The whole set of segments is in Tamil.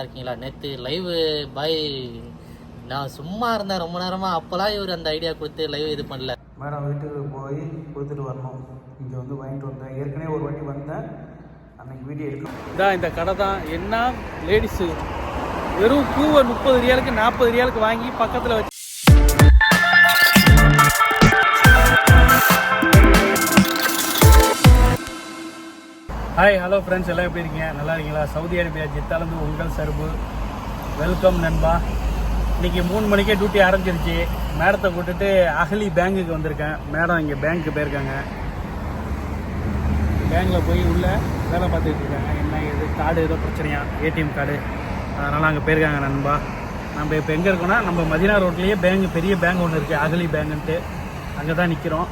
இருக்கீங்களா? நேற்று லைவ் பாய் நான் சும்மா இருந்தேன் ரொம்ப நேரமா. அப்போலாம் இவர் அந்த ஐடியா கொடுத்து லைவ் இது பண்ணல. மேடம் வீட்டுக்கு போய் கொடுத்துட்டு வரணும். இங்கே வந்து வாங்கிட்டு வந்தேன். ஏற்கனவே ஒரு வாட்டி வந்தேன். அன்னைக்கு வீடியோ எடுக்க இதான் இந்த கடை தான். என்ன? லேடிஸு வெறும் பூவை முப்பது ரியாலுக்கு நாற்பது ரியாலுக்கு வாங்கி பக்கத்தில் வச்சு ஹாய் ஹலோ ஃப்ரெண்ட்ஸ் எல்லாம் எப்படி இருக்கீங்க? நல்லா இருக்கீங்களா? சவுதி அரேபியா ஜித்தாலேருந்து உங்கள் சர்பு. வெல்கம் நண்பா. இன்னைக்கு மூணு மணிக்கே டியூட்டி ஆரம்பிச்சிருச்சு. மேடத்தை கூட்டுட்டு அகலி பேங்குக்கு வந்திருக்கேன். மேடம் இங்கே பேங்க்கு போயிருக்காங்க. பேங்க்கில் போய் உள்ள வேலை பார்த்துட்டு இருக்காங்க. என்ன இது கார்டு ஏதோ பிரச்சனையா? ஏடிஎம் கார்டு அதனால் அங்கே போயிருக்காங்க நண்பா. நம்ம இப்போ எங்கே இருக்கோன்னா நம்ம மதினா ரோட்லேயே பேங்க் பெரிய பேங்க் ஒன்று இருக்குது அகலி பேங்குன்ட்டு. அங்கே தான் நிற்கிறோம்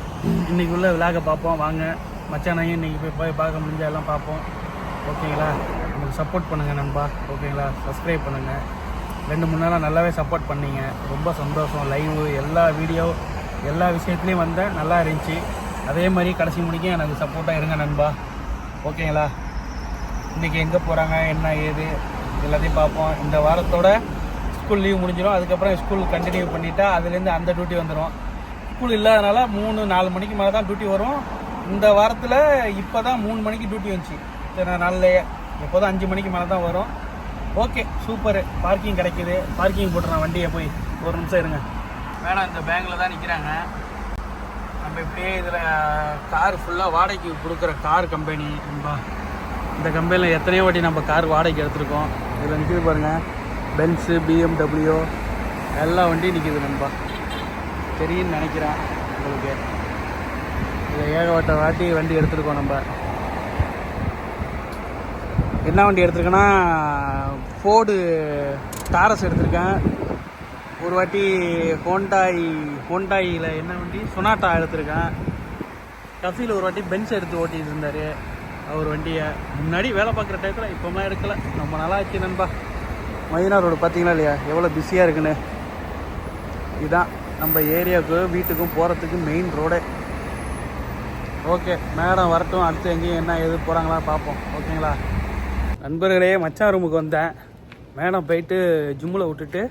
இன்றைக்கி உள்ள விழாக்க பார்ப்போம். வாங்க. மச்சானையும் இன்றைக்கி போய் போய் பார்க்க முடிஞ்சால் எல்லாம் பார்ப்போம். ஓகேங்களா? நமக்கு சப்போர்ட் பண்ணுங்கள் நண்பா. ஓகேங்களா? சப்ஸ்கிரைப் பண்ணுங்கள் ரெண்டு மூணு நாளாக நல்லாவே சப்போர்ட் பண்ணீங்க. ரொம்ப சந்தோஷம். லைவு எல்லா வீடியோ எல்லா விஷயத்துலேயும் வந்தேன் நல்லா இருந்துச்சு. அதே மாதிரி கடைசி முடிக்கும் எனக்கு சப்போர்ட்டாக இருங்க நண்பா. ஓகேங்களா? இன்றைக்கி எங்கே போகிறாங்க என்ன ஏது எல்லாத்தையும் பார்ப்போம். இந்த வாரத்தோட ஸ்கூல் லீவ் முடிஞ்சிடும் அதுக்கப்புறம் ஸ்கூல் கண்டினியூ பண்ணிட்டா அதுலேருந்து அந்த டியூட்டி வந்துடும் ஸ்கூல் இல்லாதனால மூணு நாலு மணிக்கு மேலே தான் டியூட்டி வரும். இந்த வாரத்தில் இப்போ தான் மூணு மணிக்கு டியூட்டி வந்துச்சு. இத்தனை நாள்லையே. தான் அஞ்சு மணிக்கு மேலே தான் வரும். ஓகே சூப்பர் பார்க்கிங் கிடைக்குது. பார்க்கிங் போட்டுறேன் வண்டியை போய். ஒரு நிமிஷம் இருங்க. மேடம் இந்த பேங்கில் தான் நிற்கிறாங்க நம்ம இப்படியே இதில் கார் ஃபுல்லாக வாடகைக்கு கொடுக்குற கார் கம்பெனி நண்பா இந்த கம்பெனியில் எத்தனையோ வாட்டி நம்ம கார் வாடகைக்கு எடுத்திருக்கோம். இதில் நிற்கிது பாருங்கள் பென்ஸு பிஎம்டபிள்யூ எல்லா வண்டியும் நிற்கிது நண்பா. தெரியும்னு நினைக்கிறேன் உங்களுக்கு. இதில் ஏகப்பட்ட வாட்டி வண்டி எடுத்துருக்கோம் நம்ம. என்ன வண்டி எடுத்திருக்கேன்னா ஃபோர்டு டாரஸ் எடுத்திருக்கேன். ஒரு வாட்டி ஹோண்டாய் ஹோண்டாயில் என்ன வண்டி? சொனாட்டா எடுத்திருக்கேன். கஃபியில் ஒரு வாட்டி பென்ஸ் எடுத்து ஓட்டிகிட்டு இருந்தார். அவர் வண்டியை முன்னாடி வேலை பார்க்குற டயத்தில் இப்போலாம் எடுக்கலை. ரொம்ப நல்லா ஆச்சு நண்பா. மதினா ரோடு பார்த்தீங்களா இல்லையா? எவ்வளோ பிஸியாக இருக்குன்னு. இதுதான் நம்ம ஏரியாவுக்கு வீட்டுக்கும் போகிறதுக்கு மெயின் ரோடே ஓகே மேடம் வரட்டும் அடுத்து எங்கேயும் என்ன எது போகிறாங்களா பார்ப்போம். ஓகேங்களா? நண்பர்களே மச்சான் ரூமுக்கு வந்தேன். மேடம் போயிட்டு ஜிம்மில் விட்டுட்டு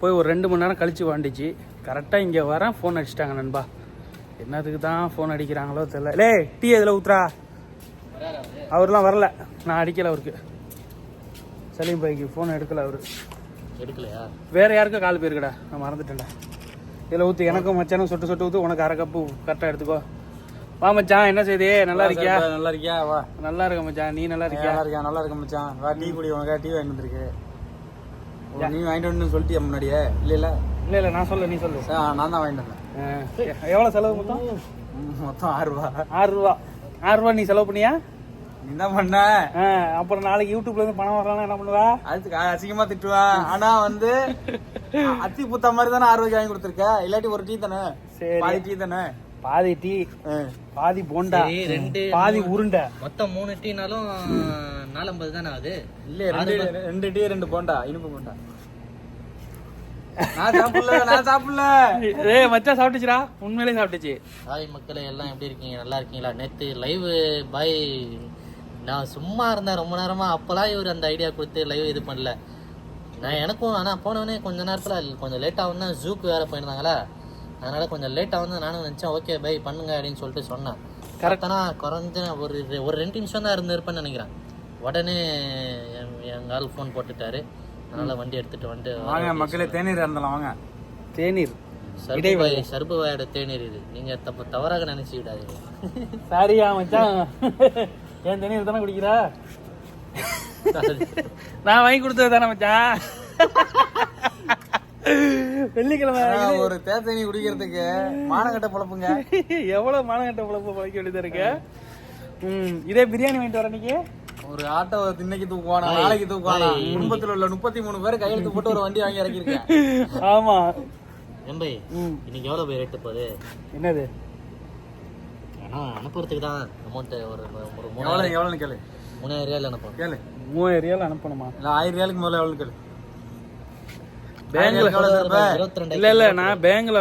போய் ஒரு ரெண்டு மணி நேரம் கழித்து வாண்டிச்சு. கரெக்டாக இங்கே வரேன் ஃபோன் அடிச்சிட்டாங்க நண்பா. என்னத்துக்கு தான் ஃபோன் அடிக்கிறாங்களோ தெரியல. லே டீ எதில் ஊத்துறா? அவர்லாம் வரல. நான் அடிக்கலை அவருக்கு. சலீம் பைக்கு ஃபோன் எடுக்கலை அவர். எடுக்கலையா? வேற யாருக்கும் கால் போயிருக்கடா. நான் மறந்துட்டேன்டா. இதில் ஊற்று எனக்கும் மச்சானும் சொட்டு சொட்டு ஊற்று உனக்கு அரை கப்பு கரெக்டாக எடுத்துக்கோ. வா மச்சான். என்ன செய்தி? நல்லா இருக்கியா? நல்லா இருக்கியா? வா. நல்லா இருக்க மச்சான். நீ நல்லா இருக்கியா? நல்லா இருக்கியா நல்லா இருக்க மச்சான். வா டீ குடி உனக்கா டீ வாங்கிட்டு வந்திருக்கு. நீ வாங்கிட்டு வந்து சொல்லிட்டியா முன்னாடியே? இல்ல இல்ல இல்லை இல்லை நான் சொல்ல நீ சொல்லு. நான் தான் வாங்கிட்டு வந்தேன். எவ்வளோ செலவு மொத்தம்? மொத்தம் ஆறு ரூபா. ஆறு ரூபா. ஆறு ரூபா நீ செலவு பண்ணியா? நீ தான் பண்ண. அப்புறம் நாளைக்கு யூடியூப்ல இருந்து பணம் வரலாம் என்ன பண்ணுவா? அதுக்கு அசிங்கமா திட்டுவான் ஆனா வந்து அத்தி புத்த மாதிரி தானே ஆறு ரூபாய்க்கு வாங்கி கொடுத்துருக்க. இல்லாட்டி ஒரு டீ தானே? சரி. டீ தானே? பாதி டீ. பாதி போண்டா ரெண்டு பாதி உருண்டை. மொத்தம் மூணு டீனாலும் நாலம்பது தானே ஆகுது? இல்ல ரெண்டு ரெண்டு டீ ரெண்டு போண்டா இனிப்பு போண்டா. நான் சாப்பிடல நான் சாப்பிடல. ஏய் மச்சான் சாப்பிட்டுச்சுடா. உண்மையிலேயே சாப்பிட்டுச்சு. ஹாய் மக்களே எல்லாம் எப்படி இருக்கீங்க? நல்லா இருக்கீங்களா? நேற்று லைவ் பாய் நான் சும்மா இருந்தேன் ரொம்ப நேரமா. அப்போலாம் இவர் அந்த ஐடியா கொடுத்து லைவ் இது பண்ணல. நான் எனக்கும் ஆனால் போனவொடனே கொஞ்ச நேரத்தில் கொஞ்சம் லேட் ஆகும்னா ஜூக்கு வேற போயிருந்தாங்களா? அதனால கொஞ்சம் லேட் ஆகுது நானும் நினச்சேன் ஓகே பை பண்ணுங்க அப்படின்னு சொல்லிட்டு சொன்னேன். கரெக்டானா குறைஞ்ச ஒரு ஒரு ரெண்டு நிமிஷம் தான் இருந்திருப்பேன்னு நினைக்கிறேன். உடனே என் என் ஆள் ஃபோன் போட்டுட்டாரு. அதனால வண்டி எடுத்துட்டு வந்துட்டு வாங்க மக்களே தேநீர் இருந்தாலும் வாங்க. தேநீர். சர்பு சர்பு வாயோட தேநீர் இது. நீங்க தப்பு தவறாக நினைச்சு விடாதீங்க. சாரியா மச்சான். ஏன் தேநீர் தானே குடிக்கிறா? நான் வாங்கி கொடுத்தது தானே மச்சான். வெள்ளிக்கிழமை ஒரு தேத்தனி குடிக்கிறதுக்கு மானகட்ட பொழப்புங்க எவ்வளவு மானகட்ட பொழப்பு பழைக்க வேண்டியதா இருக்கு? ம் இதே பிரியாணி வாங்கிட்டு வர இன்னைக்கு ஒரு ஆட்டோ இன்னைக்கு தூக்குவானா நாளைக்கு தூக்குவானா? குடும்பத்துல உள்ள முப்பத்தி மூணு பேர் கையெழுத்து போட்டு ஒரு வண்டி வாங்கி இறக்கிருக்கேன் ஆமா. எம்பை இன்னைக்கு எவ்வளவு போய் ரேட்டு போகுது? என்னது? ஆனா அனுப்புறதுக்கு தான் அமௌண்ட் ஒரு ஒரு மூணாயிரம் எவ்வளவு எவ்வளவுன்னு கேளு. மூணாயிரம் ரூபாயில் அனுப்பும் கேளு. மூவாயிரம் ரியால் அனுப்பணுமா? இல்ல ஆயிரம் ரூபாய்க்கு முதல்ல எவ்வளவு கேளு. பேங்க்ல இல்ல இல்ல நான் பேங்க்ல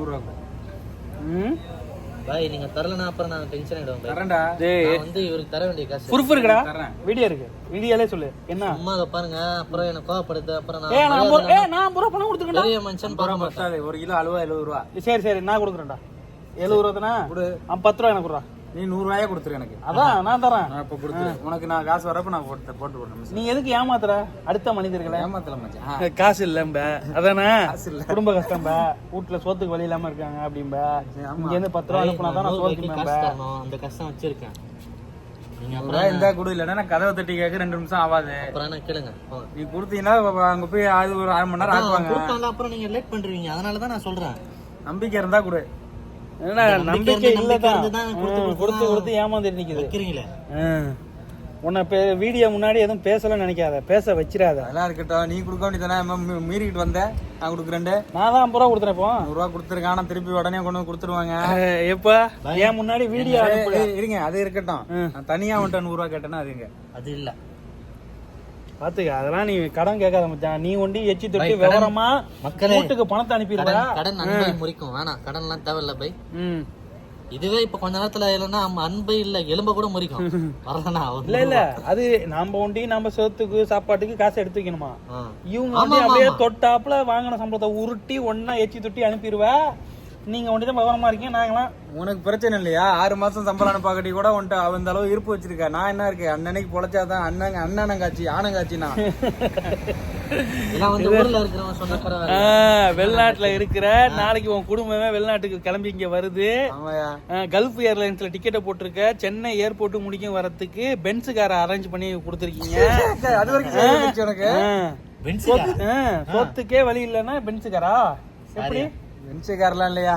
ரூபாய் ம்? பாய் நீங்க தரலனா அப்புறம் நான் டென்ஷன் ஆயிடுவேன் தரேன்டா. டேய். நான் வந்து இவருக்கு தர வேண்டிய காசு. பொறுப்பு இருக்குடா. தரேன். வீடியோ இருக்கு. வீடியோலே சொல்லு. என்ன? அம்மா அதை பாருங்க அப்புறம் எனக்கு கோவப்படுது அப்புறம் நான் ஏ நான் பூரா பணம் கொடுத்துருக்கேன்டா பெரிய மனுஷன் பார்க்க மாட்டேன். பத்தாது ஒரு கிலோ அழுவா எழுபது ரூபா. சரி சரி நான் கொடுக்குறேன்டா. எழுபது ரூபா தானே கொடு ஆ, பத்து ரூபா எனக்கு கொடுறா. நீ நூறு ரூபாயே கொடுத்துரு எனக்கு. அதான் நான் தரேன். நான் இப்ப கொடுத்துரு. உனக்கு நான் காசு வரப்ப நான் போட்டு போட்டு விடுறேன் நீ எதுக்கு ஏமாத்துற? அடுத்த மனிதர்களை. ஏமாத்தல மச்சான். காசு இல்லம்ப அதானே? காசு இல்ல. குடும்ப கஷ்டம்ப வீட்டுல சோத்துக்கு வழி இல்லாம இருக்காங்க அப்படிம்ப. இங்க இருந்து பத்து ரூபா அனுப்புனா தான் நான் சோத்துக்கு அந்த கஷ்டம் வச்சிருக்கேன். இருந்தா கொடு இல்லைன்னா நான் கதவை தட்டி கேட்க ரெண்டு நிமிஷம் ஆகாது கேளுங்க. நீ கொடுத்தீங்கன்னா அங்க போய் அது ஒரு அரை மணி நேரம் ஆக்குவாங்க. அப்புறம் நீங்க லேட் பண்றீங்க. அதனால தான் நான் சொல்றேன். நம்பிக்கை இருந்தா கொடு. என்னடா, நம்பிக்கை நம்பிக்கை இருந்துதான் கொடுத்து கொடுத்து கொடுத்து ஏமாந்துட்டு நிக்குது. வைக்கிறீங்களே. உன்னை இப்போ வீடியோ முன்னாடி எதுவும் பேசலன்னு நினைக்காத. பேச வச்சிடாத. அதெல்லாம் இருக்கட்டும். நீ கொடுக்க வேண்டியதானே மீறிக்கிட்டு வந்த. நான் கொடுக்குறேன் நான் தான் ஐம்பது ரூபா கொடுத்துறேன் இப்போ ரூபா கொடுத்துருக்கேன். ஆனா திருப்பி உடனே கொண்டு வந்து கொடுத்துருவாங்க. எப்ப? ஏன் முன்னாடி வீடியோ இருங்க அது இருக்கட்டும். நான் தனியா வந்துட்டு நூறு ரூபா கேட்டேன்னா அது எங்க? அது இல்ல. பாத்துக்க அதெல்லாம் நீ கடன் கேட்காத மச்சான். நீ ஒண்டி எச்சி தொட்டி கடன் விவரமா மக்களே. வீட்டுக்கு பணத்தை அனுப்பிடுவா? கடன் கடன் அன்பை முறிக்கும். வேணாம் கடன்லாம் தேவையில்ல பை. இதுவே இப்ப கொஞ்ச நேரத்துல இல்லைன்னா நம்ம அன்பு இல்ல எலும்ப கூட முறிக்கும். வரலனா இல்ல இல்ல. அது நாம ஒண்டி நம்ம சோத்துக்கு சாப்பாட்டுக்கு காசு எடுத்து வைக்கணுமா. இவங்க வந்து அப்படியே. தொட்டாப்புல வாங்கின சம்பளத்தை உருட்டி ஒண்ணா எச்சி தொட்டி அனுப்பிடுவா? நீங்க ஒண்டி தான் விவரமா இருக்கீங்க நாங்களாம் உனக்கு பிரச்சனை இல்லையா? ஆறு மாசம் சம்பளம் அனுப்பாக்கட்டி கூட உன்ட்ட அந்த அளவு இருப்பு வச்சிருக்க. நான் என்ன இருக்கு? அண்ணனைக்கு பொழைச்சாதான் அண்ணன் பரவாயில்ல. ஆஹ், வெளிநாட்டுல இருக்கிற நாளைக்கு உன் குடும்பமே வெளிநாட்டுக்கு கிளம்பி இங்க வருது. கல்ஃப் ஏர்லைன்ஸ்ல டிக்கெட்டை போட்டிருக்க. சென்னை ஏர்போர்ட் முடிக்கும் வரதுக்கு பென்ஸ் காரை அரேஞ்ச் பண்ணி கொடுத்துருக்கீங்க. அது வரைக்கும்? ஆஹ், சொத்துக்கே வழி இல்லைன்னா பென்ஸ் காரா எப்படி? பென்சுக்காரலாம் இல்லையா?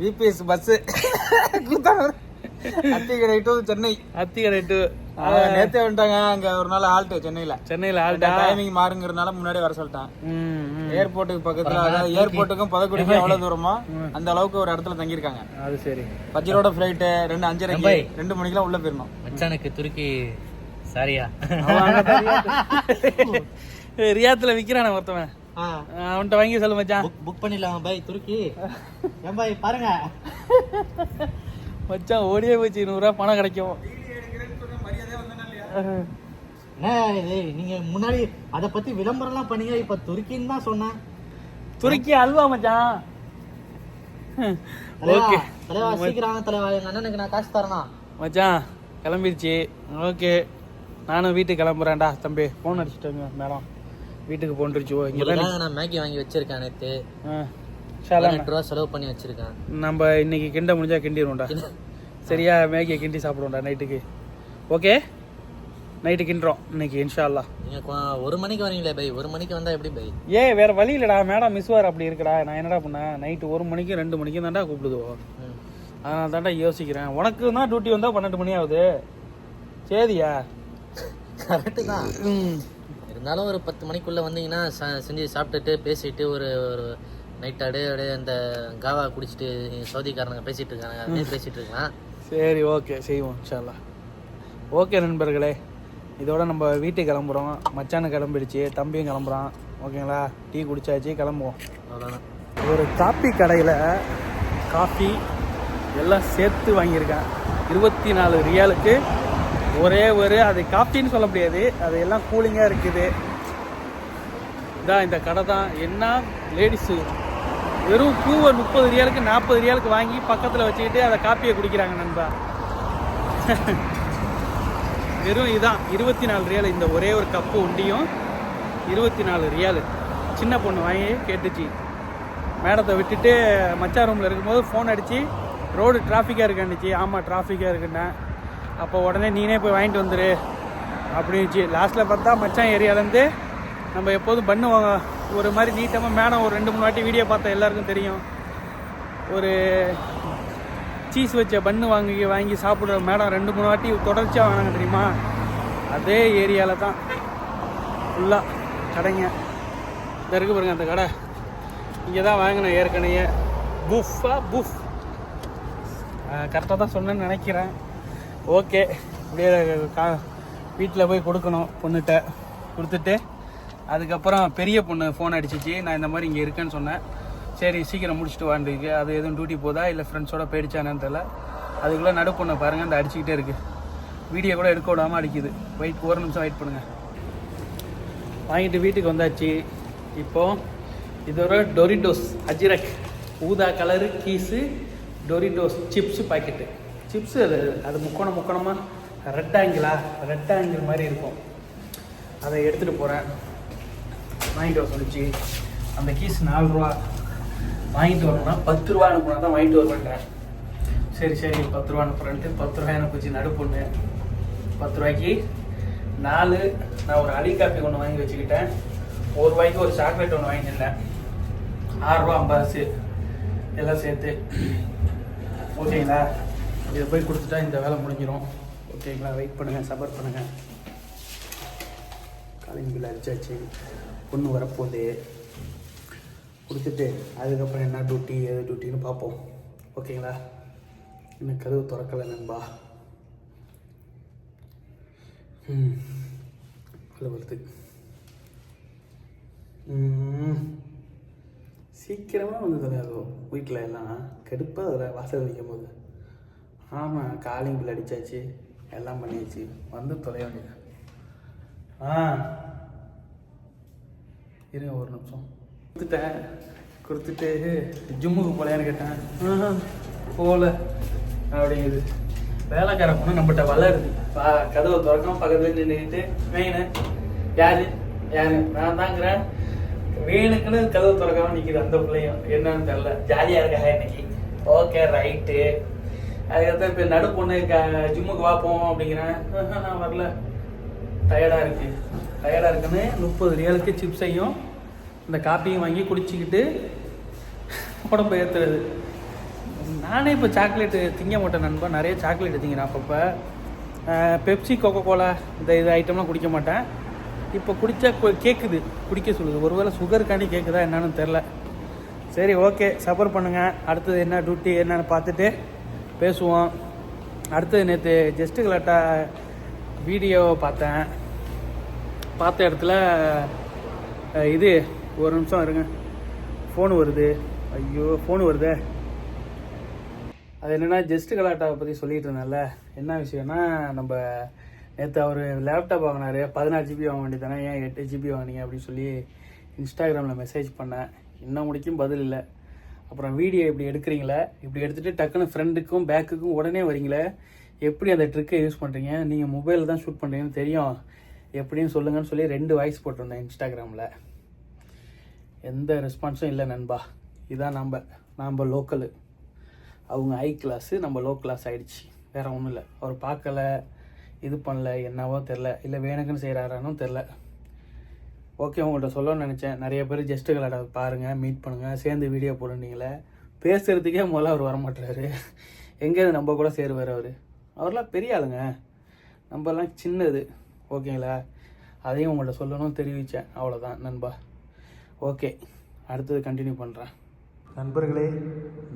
விபிஎஸ் பஸ் அத்தி கிடைட்டும் சென்னை. அத்தி கடைட்டு அவங்க நேத்தே வந்துட்டாங்க. அங்க ஒரு நாள் ஆல்ட்டு சென்னையில. சென்னையில ஆள்டா. டைமிங் மாறுங்கிறதுனால முன்னாடி வர சொல்லிட்டான். ஏர்போர்ட்டுக்கு பக்கத்துல அதாவது ஏர்போர்ட்டுக்கும் பதக்குடிக்கும் எவ்வளவு தூரமா அந்த அளவுக்கு ஒரு இடத்துல தங்கியிருக்காங்க. அது சரி. பஜ்ரோட ஃபிளைட்டு ரெண்டு அஞ்சரைக்கு ரெண்டு மணிக்கெல்லாம் உள்ள போயிடணும் மச்சானுக்கு துருக்கி சாரியா. ரியாத்துல விக்கிறான ஒருத்தவன். அவன்கிட்ட வாங்கி சொல்லு மச்சான். புக் பண்ணிடலாம் பாய் துருக்கி. ஏன் பாய் பாருங்க. மச்சான் ஓடியே போச்சு நூறுரூவா பணம் கிடைக்கும். என்ன இது? நீங்க முன்னாடி அத பத்தி விளம்பரம்லாம் பண்ணீங்க இப்ப துருக்கின்னு தான் சொன்னேன். துருக்கி அல்வா மச்சான். ஓகே. தலைவா சீக்கிரம் தலைவா. எங்க அண்ணனுக்கு நான் காசு தரணும் மச்சான் கிளம்பிருச்சு. ஓகே. நானும் வீட்டுக்கு கிளம்புறேன்டா தம்பி. ஃபோன் அடிச்சுட்டேங்க மேடம். வீட்டுக்கு போன்றுச்சு இங்கே தான். நான் மேகி வாங்கி வச்சிருக்கேன் ஷாலா பதினெட்டு ரூபா செலவு பண்ணி வச்சிருக்கேன். நம்ம இன்னைக்கு கிண்ட முடிஞ்சா கிண்டிடுவோம்டா சரியா மேகியை கிண்டி சாப்பிடுவோம்டா நைட்டுக்கு ஓகே நைட்டு கிண்டுறோம் இன்னைக்கு இன்ஷா அல்லாஹ் நீங்க கொ- ஒரு மணிக்கு வரீங்களே பை. ஒரு மணிக்கு வந்தா எப்படி பை? ஏ வேற வழி இல்லடா மேடம் மிஸ் வார் அப்படி இருக்குடா. நான் என்னடா பண்ணேன் நைட்டு ஒரு மணிக்கு ரெண்டு மணிக்கு தான்டா கூப்பிடுதோ. அதனால தான்டா யோசிக்கிறேன். உனக்கு தான் டியூட்டி வந்தா பன்னெண்டு மணி ஆகுது. சரியா? கரெக்டு தான். ம். இருந்தாலும் ஒரு பத்து மணிக்குள்ள வந்தீங்கன்னா செஞ்சு சாப்பிட்டுட்டு பேசிட்டு ஒரு ஒரு நைட் அப்படியே அப்படியே அந்த காவா குடிச்சிட்டு சவுதிக்காரங்க பேசிட்டு இருக்காங்க அப்படியே பேசிட்டு இருக்கலாம். சரி ஓகே. செய்வோம் இன்ஷால்லா ஓகே நண்பர்களே. இதோட நம்ம வீட்டுக்கு கிளம்புறோம். மச்சானு கிளம்பிடுச்சு தம்பியும் கிளம்புறான். ஓகேங்களா? டீ குடிச்சாச்சு கிளம்புவோம். அவ்வளோதான் ஒரு காப்பி கடையில் காஃபி எல்லாம் சேர்த்து வாங்கியிருக்கேன். இருபத்தி நாலு ரியாலுக்கு ஒரே ஒரு அது காஃபின்னு சொல்ல முடியாது. அது எல்லாம் கூலிங்காக இருக்குது. இதான் இந்த கடை தான். என்ன? லேடிஸு வெறும் பூவை முப்பது ரியாலுக்கு நாற்பது ரியாலுக்கு வாங்கி பக்கத்தில் வச்சுக்கிட்டு அதை காப்பியை குடிக்கிறாங்க நண்பா. வெறும் இதுதான் இருபத்தி நாலு ரியால் இந்த ஒரே ஒரு கப்பு உண்டியும். இருபத்தி நாலு ரியாலு சின்ன பொண்ணு வாங்கி கேட்டுச்சு. மேடத்தை விட்டுட்டு மச்சா ரூமில் இருக்கும்போது ஃபோன் அடித்து ரோடு டிராஃபிக்காக இருக்கான்னுச்சு ஆமாம் டிராஃபிக்காக இருக்குன்னேன் அப்போ உடனே நீனே போய் வாங்கிட்டு வந்துரு. அப்படின்னுச்சு லாஸ்ட்டில் பார்த்தா மச்சான் ஏரியாலேருந்து நம்ம எப்போதும் பண்ணுவாங்க ஒரு மாதிரி நீட்டமாக மேடம் ஒரு ரெண்டு மூணு வாட்டி வீடியோ பார்த்தா எல்லாருக்கும் தெரியும். ஒரு சீஸ் வச்ச பன்னு வாங்கி வாங்கி சாப்பிட்ற மேடம் ரெண்டு மூணு வாட்டி தொடர்ச்சியாக வாங்க தெரியுமா? அதே ஏரியாவில் தான். ஃபுல்லாக கடைங்க. இந்த இருக்கு பாருங்க அந்த கடை. இங்கே தான் வாங்கினேன் ஏற்கனவே. புஃபா புஃப் கரெக்டாக தான் சொன்னேன்னு நினைக்கிறேன். ஓகே. அப்படியே கா வீட்டில் போய் கொடுக்கணும் பொண்ணுகிட்ட. கொடுத்துட்டு அதுக்கப்புறம் பெரிய பொண்ணு ஃபோன் அடிச்சிச்சு. நான் இந்த மாதிரி இங்கே இருக்கேன்னு சொன்னேன். சரி சீக்கிரம் முடிச்சுட்டு வாண்டிருக்கு அது எதுவும் டியூட்டி போதா? இல்லை ஃப்ரெண்ட்ஸோட போயிடுச்சானு தெரியல. அதுக்குள்ளே நடு பொண்ணை பாருங்கள் அந்த அடிச்சுக்கிட்டே இருக்குது வீடியோ கூட எடுக்க விடாமல் அடிக்குது. வெயிட் ஒரு நிமிஷம் வெயிட் பண்ணுங்கள் வாங்கிட்டு வீட்டுக்கு வந்தாச்சு. இப்போது இது ஒரு டொரிடோஸ் அஜிரக். ஊதா கலரு கீஸு டொரிடோஸ் சிப்ஸு பாக்கெட்டு சிப்ஸு அது அது முக்கோணம் முக்கோணமாக ரெட் ஆங்கிளா ரெட் ஆங்கிள் மாதிரி இருக்கும். அதை எடுத்துகிட்டு போகிறேன் வாங்கிட்டு வர சொல்லிச்சு. அந்த கீஸ் நாலு ரூபா. வாங்கிட்டு வரணும்னா பத்து ரூபா அனுப்புனா தான் வாங்கிட்டு வருவேன்றேன். சரி சரி பத்து ரூபா அனுப்புறேன்ட்டு பத்து ரூபாய் அனுப்பிச்சு நடு பொண்ணு. பத்து ரூபாய்க்கு நாலு நான் ஒரு அலி காப்பி ஒன்று வாங்கி வச்சுக்கிட்டேன். ஒரு ரூபாய்க்கு ஒரு சாக்லேட் ஒன்று வாங்கியிருந்தேன் ஆறுரூவா ஐம்பது எல்லாம் சேர்த்து. ஓகேங்களா? இதை போய் கொடுத்துட்டா இந்த வேலை முடிஞ்சிடும் ஓகேங்களா வெயிட் பண்ணுங்கள் சபர் பண்ணுங்கள் காலிங் பில் அடிச்சாச்சு. பொண்ணு வரப்போகுது. கொடுத்துட்டு அதுக்கப்புறம் என்ன டியூட்டி எது டியூட்டின்னு பார்ப்போம். ஓகேங்களா இன்னும் கதவு திறக்கலை நண்பா? ம் வருது சீக்கிரமாக வந்து தொலையாகும் வீட்டில் எல்லாம் கடுப்பாக அதில் வாசல் வைக்கும் போது ஆமாம் காலிங் பில் அடித்தாச்சு எல்லாம் பண்ணியாச்சு. வந்து தொலைய வேண்டியது ஆ. இருங்க ஒரு நிமிஷம். கொடுத்துட்டேன். கொடுத்துட்டு ஜிம்முக்கு போலையான்னு கேட்டேன். போகல அப்படிங்குது. வேலைக்கார பொண்ணு நம்மகிட்ட வளருது. பா கதவை திறக்காம பக்கத்துல நின்றுக்கிட்டு வேணு. யாரு? யாரு? நான் தாங்கிறேன் வேணுக்குன்னு கதவை திறக்காம நிற்கிது அந்த பிள்ளையும். என்னன்னு தெரியல. ஜாலியாக இருக்கா இன்னைக்கு? ஓகே ரைட்டு அதுக்கப்புறம் இப்போ நடு பொண்ணு ஜிம்முக்கு வாப்போம் அப்படிங்கிறேன். நான் வரல. டயர்டாக இருக்கு. டயர்டாக இருக்குன்னு முப்பது ரியலுக்கு சிப்ஸையும் இந்த காப்பியும் வாங்கி குடிச்சிக்கிட்டு உடம்பு ஏற்றுறது நானே இப்போ சாக்லேட்டு திங்க மாட்டேன் நண்பா. நிறைய சாக்லேட் திங்கிறேன் அப்பப்போ. பெப்சி கோகோ கோலா இந்த இது ஐட்டம்லாம் குடிக்க மாட்டேன். இப்போ குடித்தா கேட்குது குடிக்க சொல்லுது. ஒருவேளை சுகருக்காண்டி கேட்குதா என்னன்னு தெரில சரி ஓகே சஃபர் பண்ணுங்கள் அடுத்தது என்ன டியூட்டி என்னன்னு பார்த்துட்டு பேசுவோம். அடுத்தது நேற்று ஜஸ்ட்டு கலாட்டா வீடியோ பார்த்தேன். பார்த்த இடத்துல இது ஒரு நிமிஷம் இருங்க. ஃபோன் வருது. ஐயோ ஃபோன் வருதே. அது என்னென்னா ஜஸ்ட் கலாட்டாவை பற்றி சொல்லிட்டு இருந்தேன்ல. என்ன விஷயம்னா நம்ம நேற்று அவர் லேப்டாப் வாங்கினாரு. பதினாறு ஜிபி வாங்க வேண்டியதானே ஏன் எட்டு ஜிபி வாங்கினீங்க அப்படின்னு சொல்லி இன்ஸ்டாகிராமில் மெசேஜ் பண்ணேன். இன்னும் முடிக்கும் பதில் இல்லை. அப்புறம் வீடியோ இப்படி எடுக்கிறீங்களே? இப்படி எடுத்துகிட்டு டக்குன்னு ஃப்ரெண்டுக்கும் பேக்குக்கும் உடனே வரீங்களே? எப்படி அந்த ட்ரிக்கை யூஸ் பண்ணுறீங்க நீங்கள் மொபைலில் தான் ஷூட் பண்ணுறீங்கன்னு தெரியும். எப்படின்னு சொல்லுங்கன்னு சொல்லி ரெண்டு வாய்ஸ் போட்டிருந்தேன் இன்ஸ்டாகிராமில். எந்த ரெஸ்பான்ஸும் இல்லை நண்பா. இதான் நம்ம நாம் லோக்கலு அவங்க ஹை கிளாஸு நம்ம லோ கிளாஸ் ஆகிடுச்சு வேறு ஒன்றும் இல்லை. அவர் பார்க்கல இது பண்ணல என்னவோ தெரில இல்லை வேணுக்குன்னு செய்கிறாரானும் தெரில ஓகே உங்கள்கிட்ட சொல்லணும்னு நினச்சேன். நிறைய பேர் ஜஸ்ட்டு பாருங்கள் மீட் பண்ணுங்கள் சேர்ந்து வீடியோ போடுறீங்களே. பேசுகிறதுக்கே முதல்ல அவர் வரமாட்டுறாரு. எங்கேருந்து நம்ம கூட சேருவார் அவர்? அவர்லாம் பெரிய ஆளுங்க. நம்மலாம் சின்னது. ஓகேங்களா? அதையும் உங்கள்கிட்ட சொல்லணும் தெரிவித்தேன் அவ்வளோதான் நண்பா. ஓகே அடுத்தது கண்டினியூ பண்ணுறேன் நண்பர்களே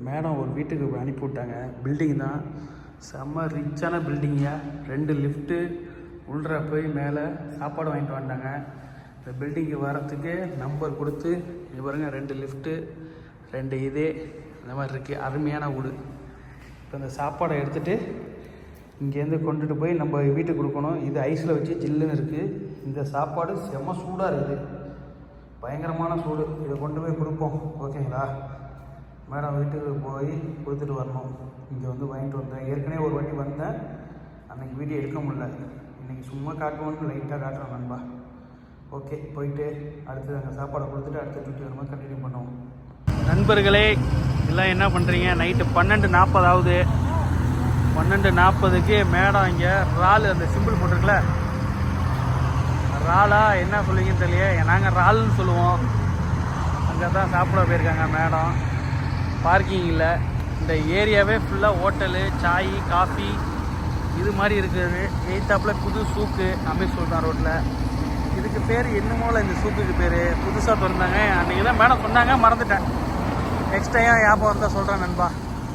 மேடம் ஒரு வீட்டுக்கு அனுப்பி விட்டாங்க. பில்டிங் தான். செம்ம ரிச்சான பில்டிங்கா ரெண்டு லிஃப்ட்டு உள்ள போய் மேலே சாப்பாடு வாங்கிட்டு வந்தாங்க. இந்த பில்டிங்கு வரத்துக்கு நம்பர் கொடுத்து இங்க பாருங்க ரெண்டு லிஃப்ட்டு ரெண்டு இது இந்த மாதிரி இருக்குது அருமையான வீடு. இப்போ இந்த சாப்பாடை எடுத்துகிட்டு இங்கேருந்து கொண்டுட்டு போய் நம்ம வீட்டுக்கு கொடுக்கணும். இது ஐஸில் வச்சு ஜில்லுன்னு இருக்குது இந்த சாப்பாடு செம சூடாக இருக்குது. பயங்கரமான சூடு. இதை கொண்டு போய் கொடுப்போம். ஓகேங்களா? மேடம் வீட்டுக்கு போய் கொடுத்துட்டு வரணும். இங்கே வந்து வாங்கிட்டு வந்தேன். ஏற்கனவே ஒரு வாட்டி வந்தேன். அன்றைக்கி வீடியோ எடுக்க முடியல. இன்றைக்கி சும்மா காட்டுவோன்னு லைட்டாக காட்டுறேன் நண்பா. ஓகே போயிட்டு அடுத்து நாங்கள் சாப்பாடை கொடுத்துட்டு அடுத்த டியூட்டி வரும்போது கண்டினியூ பண்ணுவோம். நண்பர்களே எல்லாம் என்ன பண்ணுறீங்க நைட்டு பன்னெண்டு நாற்பது ஆகுது பன்னெண்டு நாற்பதுக்கு மேடம் இங்கே இறால் அந்த சிம்பிள் போட்டிருக்குல? ராலா என்ன சொல்லுவீங்கன்னு தெரியல நாங்கள் இறால்னு சொல்லுவோம். அங்கே தான் சாப்பிட போயிருக்காங்க மேடம். பார்க்கிங் இல்லை. இந்த ஏரியாவே ஃபுல்லாக ஹோட்டலு சாய் காஃபி இது மாதிரி இருக்குது. எய்த்தாப்பில் புது சூக்கு அமைச்சு சுல்தான் ரோட்டில் இதுக்கு பேர் என்னமோல இந்த சூப்புக்கு பேர்? புதுசாக திறந்தாங்க அன்றைக்கி தான் மேடம் சொன்னாங்க மறந்துட்டேன். நெக்ஸ்ட் டைம் ஞாபகம் இருந்தால் சொல்கிறேன் நண்பா.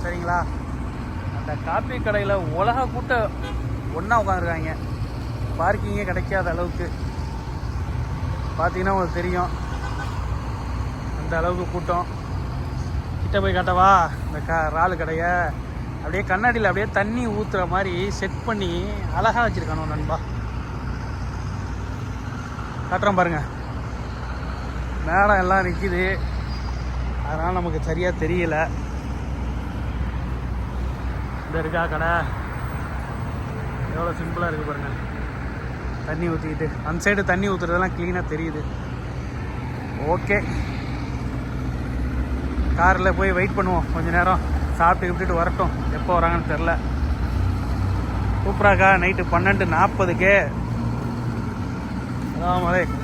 சரிங்களா? அந்த காப்பி கடையில் உலக கூட்டம் ஒன்றா உட்காந்துருக்காங்க பார்க்கிங்கே கிடைக்காத அளவுக்கு. பார்த்தீங்கன்னா உங்களுக்கு தெரியும். அந்த அளவுக்கு கூட்டம். கிட்ட போய் காட்டவா? இந்த க இறால் கடையை. அப்படியே கண்ணாடியில் அப்படியே தண்ணி ஊற்றுற மாதிரி செட் பண்ணி அழகாக வச்சுருக்கானோ நண்பா. காட்டுறோம் பாருங்கள் மேடம் எல்லாம் நிற்கிது அதனால் நமக்கு சரியாக தெரியல. இந்த இருக்கா கடை? எவ்வளோ சிம்பிளாக இருக்குது பாருங்கள் தண்ணி ஊற்றிக்கிட்டு அந்த சைடு தண்ணி ஊற்றுறதெல்லாம் க்ளீனாக தெரியுது. ஓகே. காரில் போய் வெயிட் பண்ணுவோம். கொஞ்சம் நேரம் சாப்பிட்டு விட்டுட்டு வரட்டும். எப்போ வராங்கன்னு தெரில சூப்பராக்கா நைட்டு பன்னெண்டு நாற்பதுக்கே. அதான்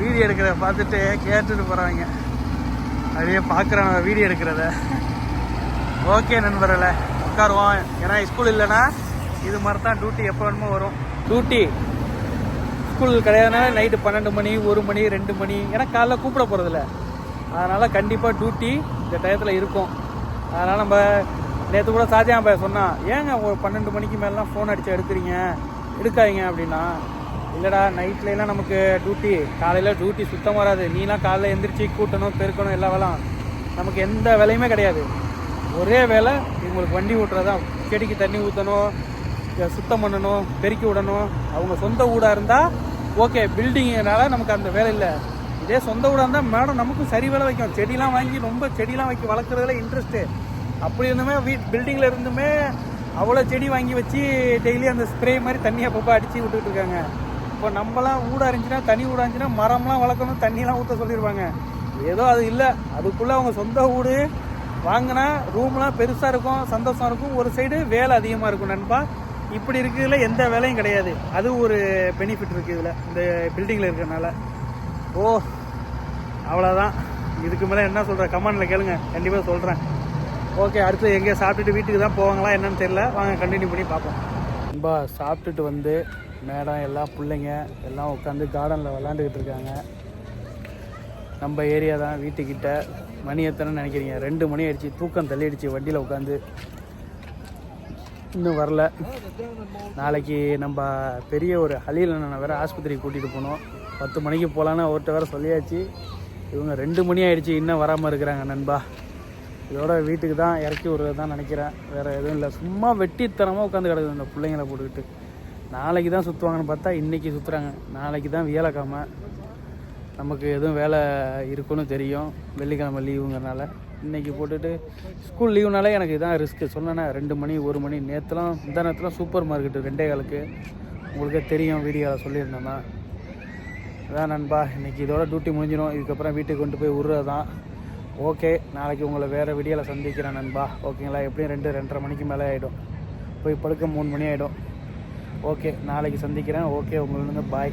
வீடியோ எடுக்கிறத பார்த்துட்டு கேட்டுட்டு போகிறாங்க அப்படியே பார்க்குறாங்க வீடியோ எடுக்கிறத. ஓகே நண்பர்களே உட்காருவோம். ஏன்னா ஸ்கூல் இல்லைன்னா இது மாதிரி தான் டியூட்டி எப்போ வேணுமோ வரும். டியூட்டி ஸ்கூல் கிடையாதுனால நைட்டு பன்னெண்டு மணி ஒரு மணி ரெண்டு மணி. ஏன்னா காலைல கூப்பிட போகிறதில்ல அதனால் கண்டிப்பாக டியூட்டி இந்த டயத்தில் இருக்கும். அதனால் நம்ம நேற்று கூட சாத்தியா பாய் சொன்னான் ஏங்க ஒரு பன்னெண்டு மணிக்கு மேலாம் ஃபோன் அடித்து எடுக்கிறீங்க? எடுக்காதீங்க அப்படின்னா இல்லைடா நைட்லலாம் நமக்கு டியூட்டி காலையில் டியூட்டி சுத்தம் வராது. நீலாம் காலைல எந்திரிச்சு கூட்டணும் பெருக்கணும் எல்லா வேலாம் நமக்கு எந்த வேலையுமே கிடையாது. ஒரே வேலை இவங்களுக்கு வண்டி ஓட்டுறதான் செடிக்கு தண்ணி ஊற்றணும் சுத்தம் பண்ணணும் பெருக்கி விடணும். அவங்க சொந்த ஊடாக இருந்தால் ஓகே பில்டிங்னால நமக்கு அந்த வேலை இல்லை. இதே சொந்த ஊடாக இருந்தால் மேடம் நமக்கும் சரி வேலை வைக்கும். செடிலாம் வாங்கி ரொம்ப செடிலாம் வைக்க வளர்க்குறதுல இன்ட்ரெஸ்ட்டு அப்படி இருந்துமே வீட் பில்டிங்கில் இருந்துமே அவ்வளோ செடி வாங்கி வச்சு டெய்லி அந்த ஸ்ப்ரே மாதிரி தண்ணியை அப்பப்போ அடித்து விட்டுட்டு இருக்காங்க. இப்போ நம்மலாம் ஊடாக இருந்துச்சுன்னா தனி ஊடாக இருந்துச்சுன்னா மரம்லாம் வளர்க்கணும் தண்ணியெலாம் ஊற்ற சொல்லியிருப்பாங்க ஏதோ அது இல்லை. அதுக்குள்ளே அவங்க சொந்த வீடு வாங்கினா ரூம்லாம் பெருசாக இருக்கும் சந்தோஷம் இருக்கும். ஒரு சைடு வேலை அதிகமாக இருக்கும் நண்பா. இப்படி இருக்கிறதுல எந்த வேலையும் கிடையாது. அது ஒரு பெனிஃபிட் இருக்குது இதில் இந்த பில்டிங்கில் இருக்கிறனால ஓ அவ்வளோதான் இதுக்கு மேலே என்ன சொல்கிறேன் கமெண்டில் கேளுங்க. கண்டிப்பாக சொல்கிறேன் ஓகே அடுத்து எங்கே சாப்பிட்டுட்டு வீட்டுக்கு தான் போவாங்களா என்னன்னு தெரியல. வாங்க கண்டினியூ பண்ணி பார்ப்போம். ரொம்ப சாப்பிட்டுட்டு வந்து மேடம் எல்லாம் பிள்ளைங்க எல்லாம் உட்காந்து கார்டனில் விளாண்டுக்கிட்டு இருக்காங்க. நம்ம ஏரியா தான் வீட்டுக்கிட்ட. மணி எத்தனை நினைக்கிறீங்க? ரெண்டு மணி ஆயிடுச்சு. தூக்கம் தள்ளிடுச்சு. வண்டியில் உட்காந்து. இன்னும் வரல. நாளைக்கு நம்ம பெரிய ஒரு ஹலியில் நான் வேறு ஆஸ்பத்திரிக்கு கூட்டிகிட்டு போனோம் பத்து மணிக்கு போகலான்னு ஒருத்த வேறு சொல்லியாச்சு. இவங்க ரெண்டு மணி ஆயிடுச்சு இன்னும் வராமல் இருக்கிறாங்க நண்பா. இதோட வீட்டுக்கு தான் இறக்கி விடுறது தான் நினைக்கிறேன். வேறு எதுவும் இல்லை. சும்மா வெட்டித்தனமாக உட்காந்து கிடக்குது இந்த பிள்ளைங்கள போட்டுக்கிட்டு. நாளைக்கு தான் சுற்றுவாங்கன்னு பார்த்தா இன்றைக்கி சுற்றுறாங்க நாளைக்கு தான் வியலக்காம நமக்கு எதுவும் வேலை இருக்குன்னு தெரியும். வெள்ளிக்கிழமை லீவுங்கிறனால. இன்றைக்கி போட்டுட்டு ஸ்கூல் லீவுனாலே எனக்கு இதான் ரிஸ்க்கு சொன்னேனே ரெண்டு மணி ஒரு மணி. நேற்றுலாம் இந்த நேரத்தில் சூப்பர் மார்க்கெட்டு ரெண்டே காலுக்கு. உங்களுக்கே தெரியும் வீடியோவில் சொல்லியிருந்தேன்னா அதான் நண்பா இன்றைக்கி இதோட டியூட்டி முடிஞ்சிடும் இதுக்கப்புறம் வீட்டுக்கு கொண்டு போய் விட்றது தான் ஓகே நாளைக்கு உங்களை வேறு வீடியோவில் சந்திக்கிறேன் நண்பா. ஓகேங்களா? எப்படியும் ரெண்டு ரெண்டரை மணிக்கு மேலே ஆகிடும் போய் படுக்க மூணு மணி ஆகிடும் ஓகே நாளைக்கு சந்திக்கிறேன். ஓகே உங்களுக்கு பாய்